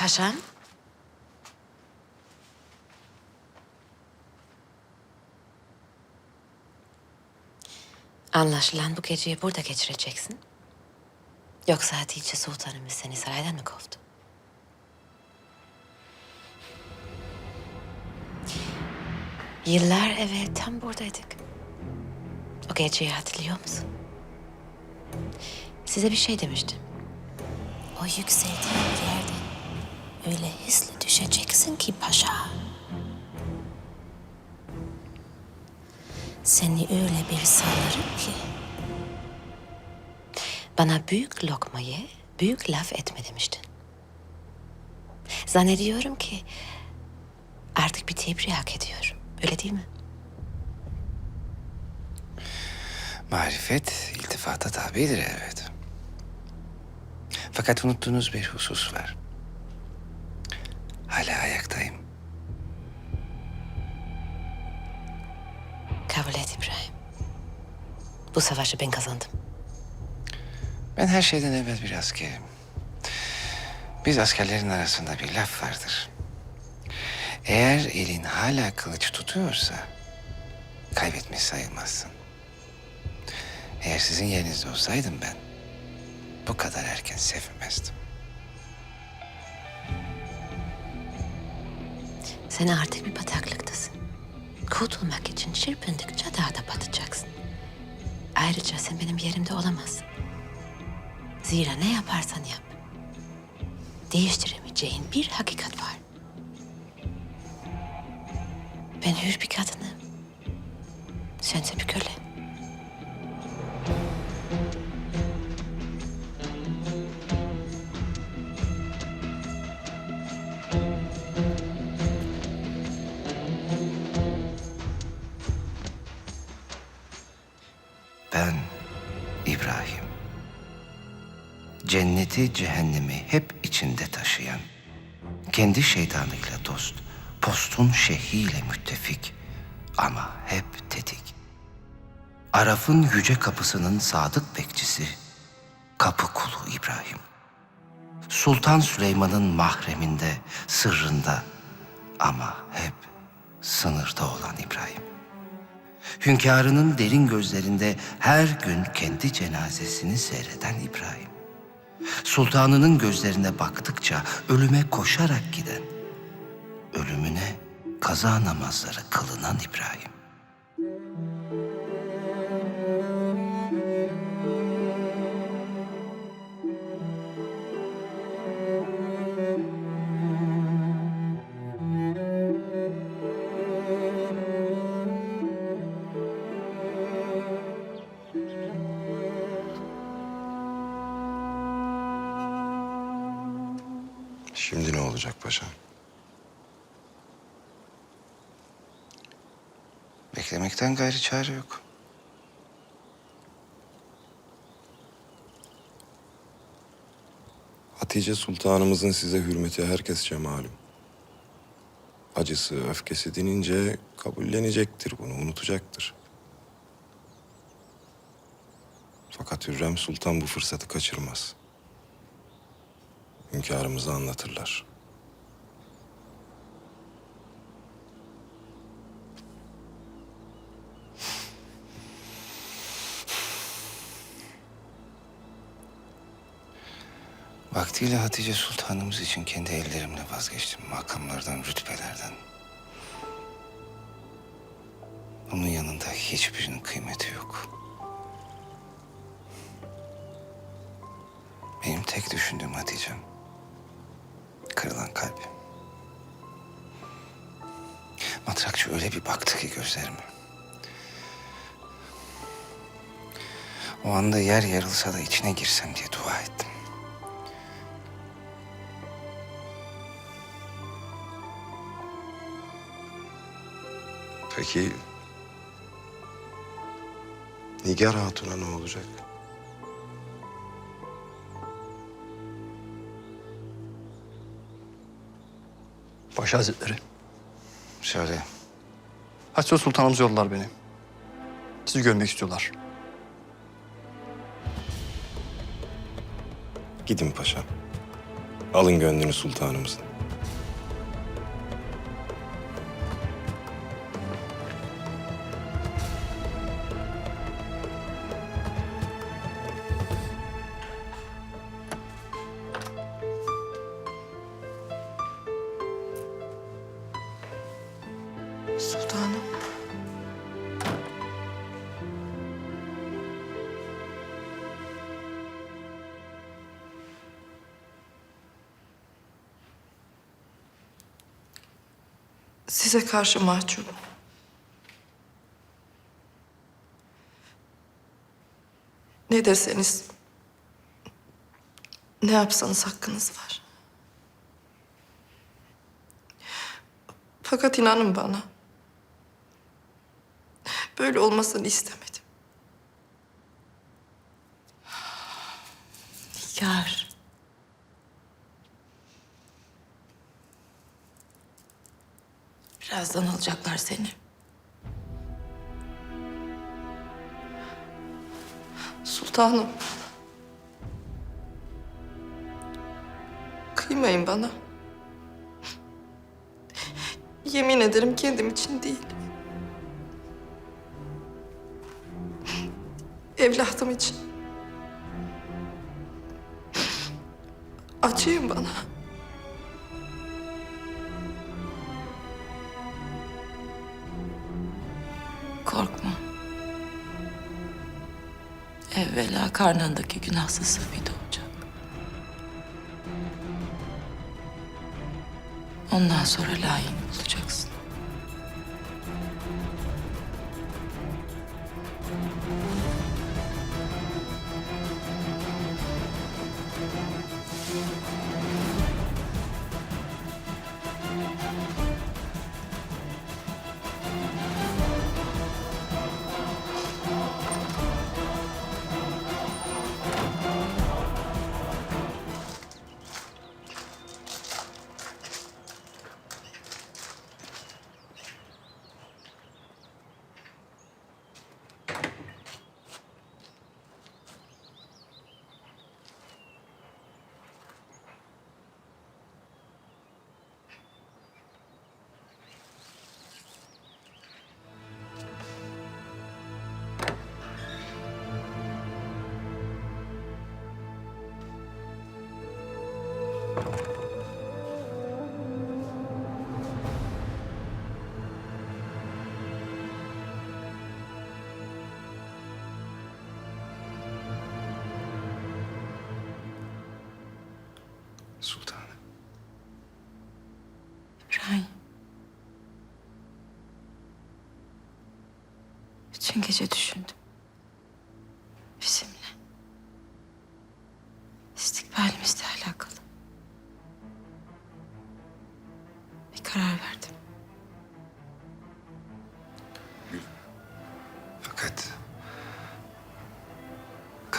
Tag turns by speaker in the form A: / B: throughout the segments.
A: Paşam. Anlaşılan bu geceyi burada geçireceksin. Yoksa Hatice Sultanımız seni saraydan mı kovdu? Yıllar evvel tam buradaydık. O geceyi hatırlıyor musun? Size bir şey demiştim.
B: O yükseldiğin yerden öyle hızlı düşeceksin ki paşa. Seni öyle bir sallarım ki
A: Bana büyük lokmayı büyük laf etme demiştin. Zannediyorum ki artık bir tebrik hak ediyorum. Öyle değil mi?
C: Marifet iltifata tabidir evet. Fakat unuttuğunuz bir husus var. Hala ayaktayım.
A: Kabul et İbrahim. Bu savaşı ben kazandım.
C: Ben her şeyden evvel bir askerim. Biz askerlerin arasında bir laf vardır. Eğer elin hala kılıç tutuyorsa kaybetmiş sayılmazsın. Eğer sizin yerinizde olsaydım ben bu kadar erken sevinmezdim.
A: Sen artık bir bataklıktasın. Kurtulmak için çırpındıkça daha da batacaksın. Ayrıca sen benim yerimde olamazsın. Zira ne yaparsan yap. Değiştiremeyeceğin bir hakikat var. Ben hür bir kadınım. Sense bir köle.
C: Cenneti cehennemi hep içinde taşıyan, kendi şeytanıyla dost, postun şehiyle müttefik ama hep tetik. Araf'ın yüce kapısının sadık bekçisi, kapı kulu İbrahim. Sultan Süleyman'ın mahreminde, sırrında ama hep sınırda olan İbrahim. Hünkârının derin gözlerinde her gün kendi cenazesini seyreden İbrahim. Sultanının gözlerine baktıkça ölüme koşarak giden, ölümüne kaza namazları kılınan İbrahim.
D: Şimdi ne olacak paşam?
C: Beklemekten gayri çare yok.
D: Hatice Sultanımızın size hürmeti herkesçe malum. Acısı, öfkesi dinince kabullenecektir bunu, unutacaktır. Fakat Hürrem Sultan bu fırsatı kaçırmaz. Hünkârımıza anlatırlar.
C: Vaktiyle Hatice Sultanımız için kendi ellerimle vazgeçtim makamlardan, rütbelerden. Bunun yanında hiçbirinin kıymeti yok. Benim tek düşündüğüm Hatice'm. Kırılan kalbim. Matrakçı öyle bir baktı ki gözlerime. O anda yer yarılsa da içine girsem diye dua ettim.
D: Peki... Nigar Hatun'a ne olacak?
E: Paşa Hazretleri.
C: Söyle.
E: Hatice Sultanımız yolladılar beni. Sizi görmek istiyorlar.
D: Gidin paşam. Alın gönlünü sultanımızın.
F: Size karşı mahcubum. Ne derseniz, ne yapsanız hakkınız var. Fakat inanın bana. Böyle olmasını istemedim. Birazdan alacaklar seni. Sultanım. Kıymayın bana. Yemin ederim kendim için değil. Evladım için. Acıyın bana.
G: Evvela karnındaki günahsız Safi doğacak. Ondan sonra layığını bulacaksın.
C: Sultanım.
G: İbrahim. Bütün gece düşündüm.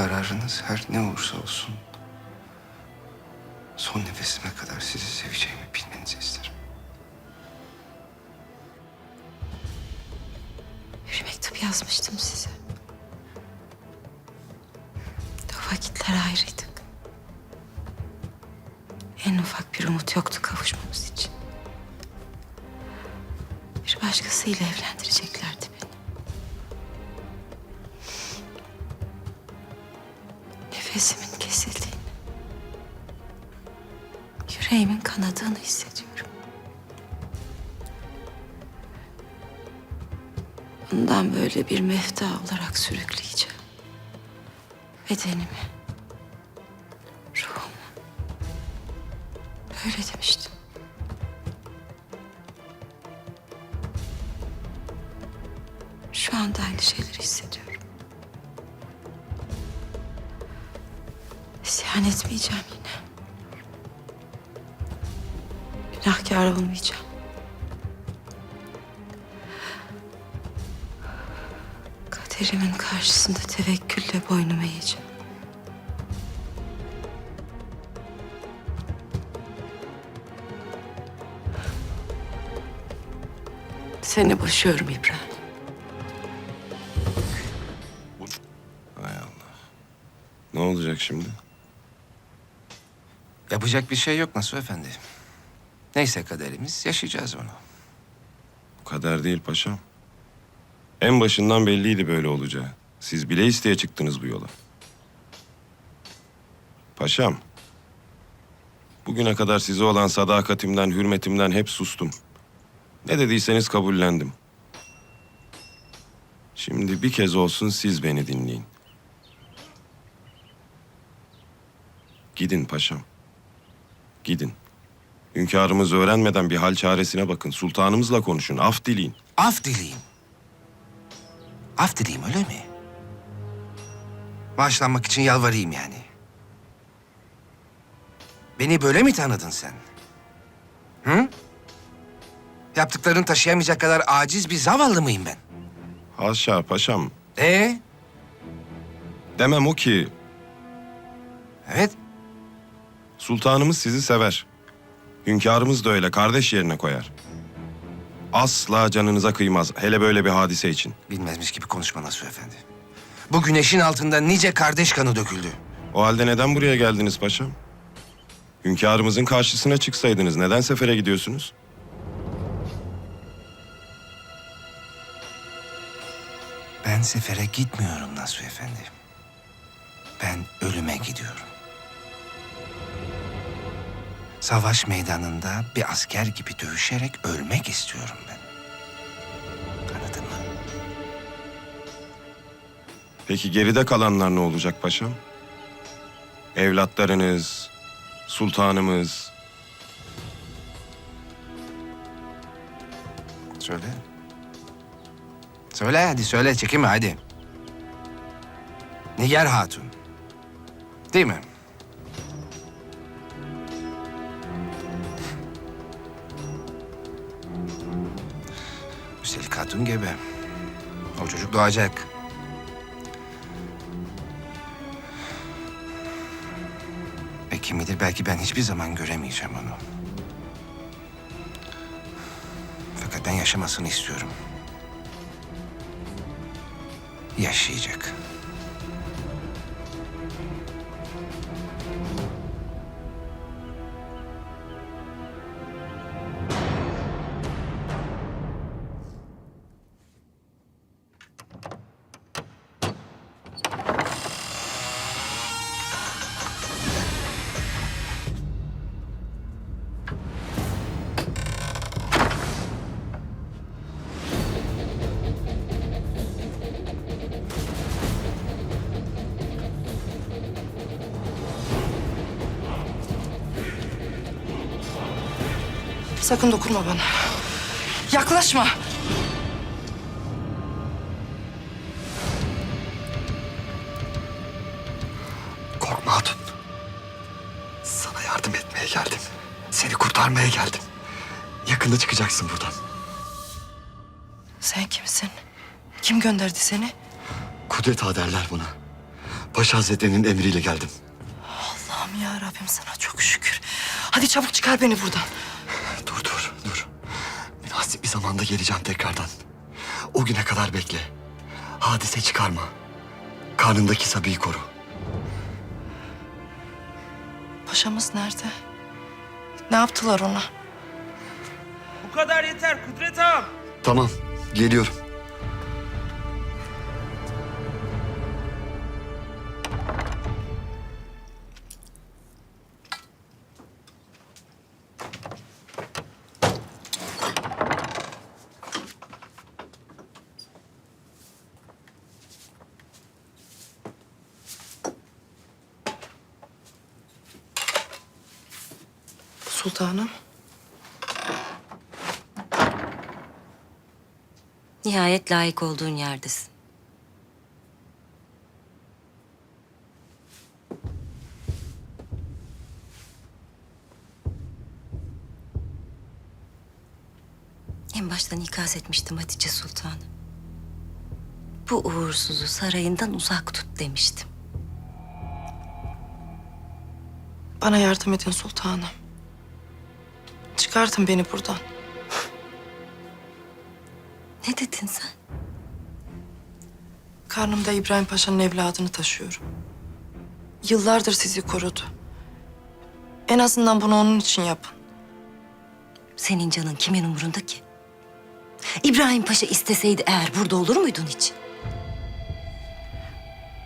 C: Kararınız her ne olursa olsun son nefesime kadar sizi seveceğimi bilmenizi isterim.
G: Bir mektup yazmıştım size. O vakitler ayrıydık. En ufak bir umut yoktu kavuşmamız için. Bir başkasıyla evlendireceklerdi Nefesimin kesildiğini, yüreğimin kanadığını hissediyorum. Bundan böyle bir mefta olarak sürükleyeceğim. Bedenimi, ruhumu. Böyle demiştim. Şu anda aynı şeyleri hissediyorum. İsyan etmeyeceğim yine. Günahkar olmayacağım. Kaderimin karşısında tevekkülle boynumu eğeceğim. Seni boşuyorum İbrahim.
D: Ne olacak şimdi?
C: Yapacak bir şey yok Nasuh Efendi. Neyse kaderimiz yaşayacağız onu.
D: Bu kadar değil paşam. En başından belliydi böyle olacağı. Siz bile isteye çıktınız bu yola. Paşam. Bugüne kadar size olan sadakatimden, hürmetimden hep sustum. Ne dediyseniz kabullendim. Şimdi bir kez olsun siz beni dinleyin. Gidin paşam. Gidin. Hünkârımız öğrenmeden bir hal çaresine bakın. Sultanımızla konuşun, af dileyin.
C: Af dileyim. Af dileyim öyle mi? Bağışlanmak için yalvarayım yani. Beni böyle mi tanıdın sen? Hı? Yaptıklarını taşıyamayacak kadar aciz bir zavallı mıyım ben?
D: Haşa paşam.
C: Ee?
D: Demem o ki
C: Evet.
D: Sultanımız sizi sever. Hünkârımız da öyle kardeş yerine koyar. Asla canınıza kıymaz hele böyle bir hadise için.
C: Bilmezmiş gibi konuşma Nasuh Efendi. Bu güneşin altında nice kardeş kanı döküldü.
D: O halde neden buraya geldiniz paşam? Hünkârımızın karşısına çıksaydınız neden sefere gidiyorsunuz?
C: Ben sefere gitmiyorum Nasuh Efendi. Ben ölüme gidiyorum. Savaş meydanında bir asker gibi dövüşerek ölmek istiyorum ben. Anladın mı?
D: Peki geride kalanlar ne olacak paşam? Evlatlarınız, sultanımız.
C: Söyle. Söyle hadi söyle çekinme hadi. Nigar Hatun. Değil mi? Hatun gibi. O çocuk doğacak. Ve kim bilir belki ben hiçbir zaman göremeyeceğim onu. Fakat ben yaşamasını istiyorum. Yaşayacak.
F: Sakın dokunma bana. Yaklaşma.
H: Korkma Hatun. Sana yardım etmeye geldim. Seni kurtarmaya geldim. Yakında çıkacaksın buradan.
F: Sen kimsin? Kim gönderdi seni?
H: Kudret ağa derler buna. Paşa Hazretleri'nin emriyle geldim.
F: Allah'ım ya Rabbim sana çok şükür. Hadi çabuk çıkar beni buradan.
H: Zamanda geleceğim tekrardan. O güne kadar bekle. Hadise çıkarma. Karnındaki Sabi'yi koru.
F: Paşamız nerede? Ne yaptılar ona?
I: Bu kadar yeter Kudret ağam.
H: Tamam geliyorum.
F: Sultanım.
B: Nihayet layık olduğun yerdesin. En baştan ikaz etmiştim Hatice Sultanı. Bu uğursuzu sarayından uzak tut demiştim.
F: Bana yardım edin sultanım. Çıkartın beni buradan.
B: Ne dedin sen?
F: Karnımda İbrahim Paşa'nın evladını taşıyorum. Yıllardır sizi korudu. En azından bunu onun için yapın.
G: Senin canın kimin umurunda ki? İbrahim Paşa isteseydi eğer burada olur muydun hiç?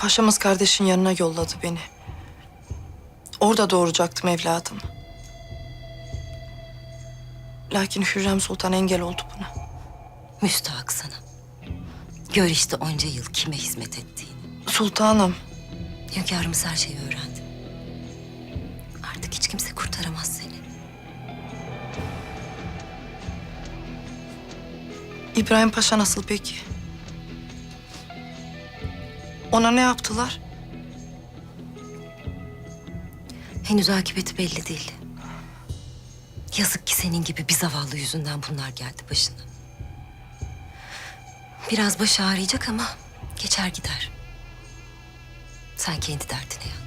F: Paşamız kardeşin yanına yolladı beni. Orada doğuracaktım evladımı. Lakin Hürrem Sultan engel oldu buna.
G: Müstahak sana. Gör işte onca yıl kime hizmet ettiğini.
F: Sultanım,
G: Hünkârımız her şeyi öğrendi. Artık hiç kimse kurtaramaz seni.
F: İbrahim Paşa nasıl peki? Ona ne yaptılar?
G: Henüz akıbeti belli değil. Yazık ki senin gibi bir zavallı yüzünden bunlar geldi başına. Biraz baş ağrıyacak ama geçer gider. Sen kendi derdine yan.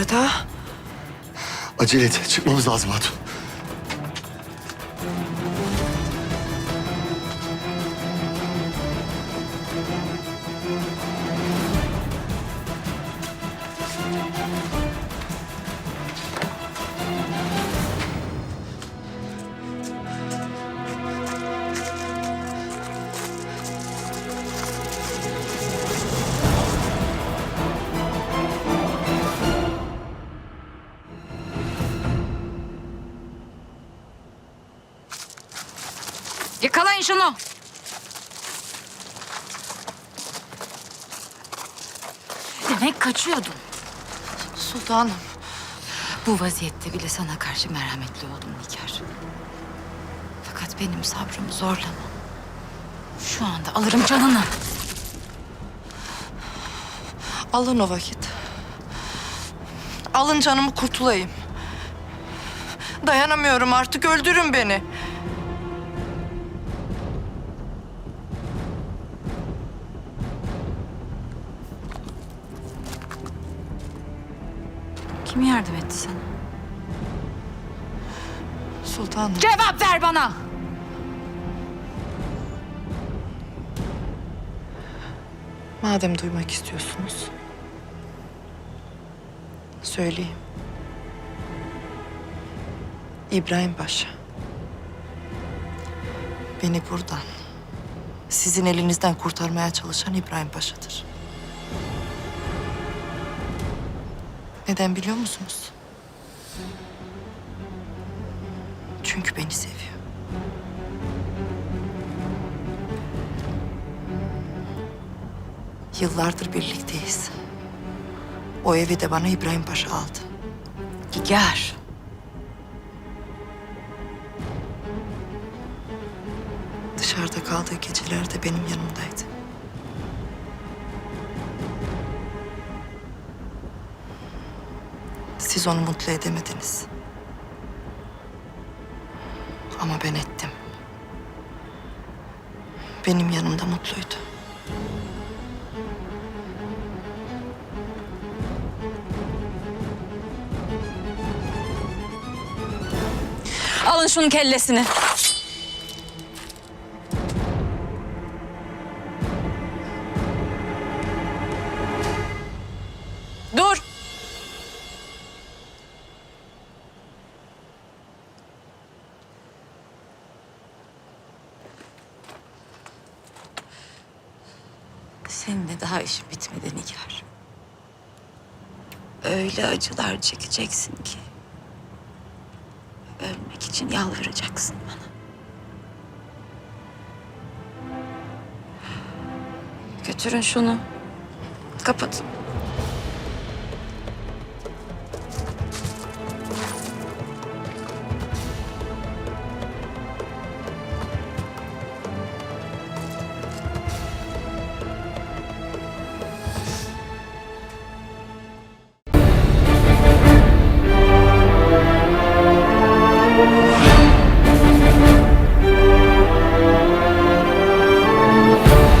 F: Ağa,
H: Acele et. Çıkmamız lazım Hatun.
J: Yakalayın şunu. Demek kaçıyordun.
F: sultanım.
J: Bu vaziyette bile sana karşı merhametli oldum Nigar. Fakat benim sabrımı zorlama. Şu anda alırım canını.
F: Alın o vakit. Alın canımı kurtulayım. Dayanamıyorum artık, öldürün beni.
J: Yardım etti sana?
F: Sultanım.
J: Cevap ver bana.
F: Madem duymak istiyorsunuz. Söyleyeyim. İbrahim Paşa. Beni buradan, sizin elinizden kurtarmaya çalışan İbrahim Paşa'dır. Neden biliyor musunuz? Çünkü beni seviyor. Yıllardır birlikteyiz. O evi de bana İbrahim Paşa aldı.
J: Nigar.
F: Dışarıda kaldığı gecelerde benim yanımdaydı. Siz onu mutlu edemediniz. Ama ben ettim. Benim yanımda mutluydu.
J: Alın şunun kellesini.
G: İşim bitmedi Nigar. Öyle acılar çekeceksin ki. Ölmek için yalvaracaksın bana. Götürün şunu. Kapatın.